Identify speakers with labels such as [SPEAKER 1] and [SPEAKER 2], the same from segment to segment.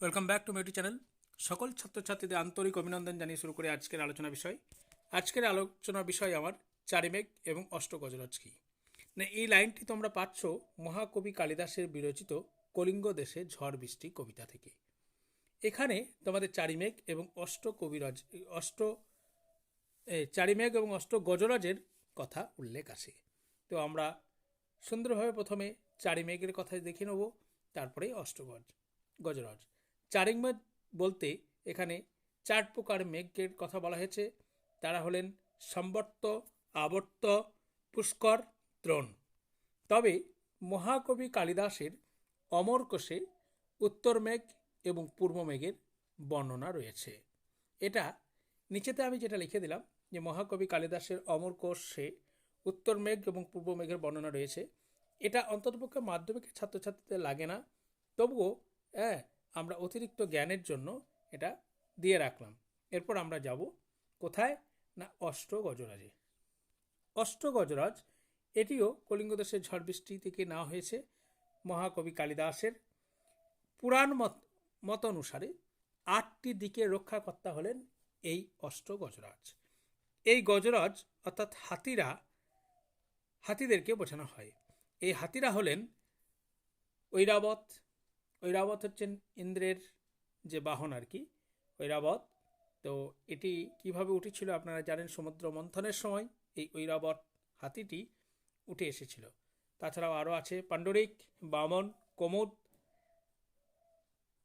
[SPEAKER 1] Welcome back to মেটি channel সকল ছাত্রছাত্রীদের আন্তরিক অভিনন্দন জানিয়ে শুরু করে আজকের আলোচনা বিষয়। আজকের আলোচনা বিষয় আমার চারিমেঘ এবং অষ্টগজরজ কি না, এই লাইনটি তোমরা পাচ্ছ মহাকবি কালিদাসের বিরচিত কলিঙ্গ দেশে ঝড় বৃষ্টি কবিতা থেকে। এখানে তোমাদের চারিমেঘ এবং অষ্ট কবিরাজ অষ্ট চারিমেঘ এবং অষ্ট গজরাজের কথা উল্লেখ আছে। তো আমরা সুন্দরভাবে প্রথমে চারিমেঘের কথা দেখে নেব, তারপরে অষ্টগজ, গজরাজ। চারিমেঘ বলতে এখানে চার প্রকার মেঘের কথা বলা হয়েছে। তারা হলেন সম্বর্ত, আবর্ত, পুষ্কর, দ্রোণ। তবে মহাকবি কালিদাসের অমর কোষে উত্তর মেঘ এবং পূর্ব মেঘের বর্ণনা রয়েছে। এটা নিচেতে আমি যেটা লিখে দিলাম যে মহাকবি কালিদাসের অমর কোষে উত্তর মেঘ এবং পূর্ব মেঘের বর্ণনা রয়েছে। এটা অন্ততপক্ষে মাধ্যমিকের ছাত্রছাত্রীদের লাগে না। তবুও হ্যাঁ আমরা অতিরিক্ত জ্ঞানের জন্য এটা দিয়ে রাখলাম। এরপর আমরা যাব কোথায়? না অষ্ট গজরাজে অষ্ট গজরাজ এটিও কলিঙ্গ দেশের ঝড় বৃষ্টি থেকে নেওয়া হয়েছে মহাকবি কালিদাসের। পুরাণ মত মত অনুসারে আটটি দিকে রক্ষাকর্তা হলেন এই অষ্ট গজরাজ এই গজরাজ, অর্থাৎ হাতিরা, হাতিদেরকে বোঝানো হয়। এই হাতিরা হলেন ঐরাবত ঐরাবত হচ্ছেন ইন্দ্রের যে বাহন আর কি ঐরাবত তো এটি কীভাবে উঠেছিল আপনারা জানেন, সমুদ্র মন্থনের সময় এই ঐরাবত হাতিটি উঠে এসেছিল। তাছাড়াও আরও আছে পাণ্ডরিক, বামন, কোমুদ,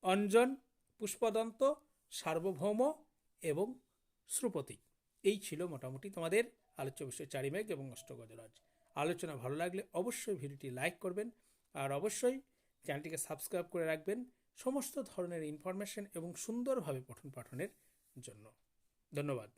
[SPEAKER 1] অঞ্জন, পুষ্পদন্ত, সার্বভৌম এবং শ্রুপতি। এই ছিল মোটামুটি তোমাদের আলোচ্য বিষয় চারিমেঘ এবং অষ্টগজরাজ। আলোচনা ভালো লাগলে অবশ্যই ভিডিওটি লাইক করবেন, আর অবশ্যই চ্যানেলটিকে সাবস্ক্রাইব করে রাখবেন সমস্ত ধরনের ইনফরমেশন এবং সুন্দরভাবে পঠন পাঠনের জন্য। ধন্যবাদ।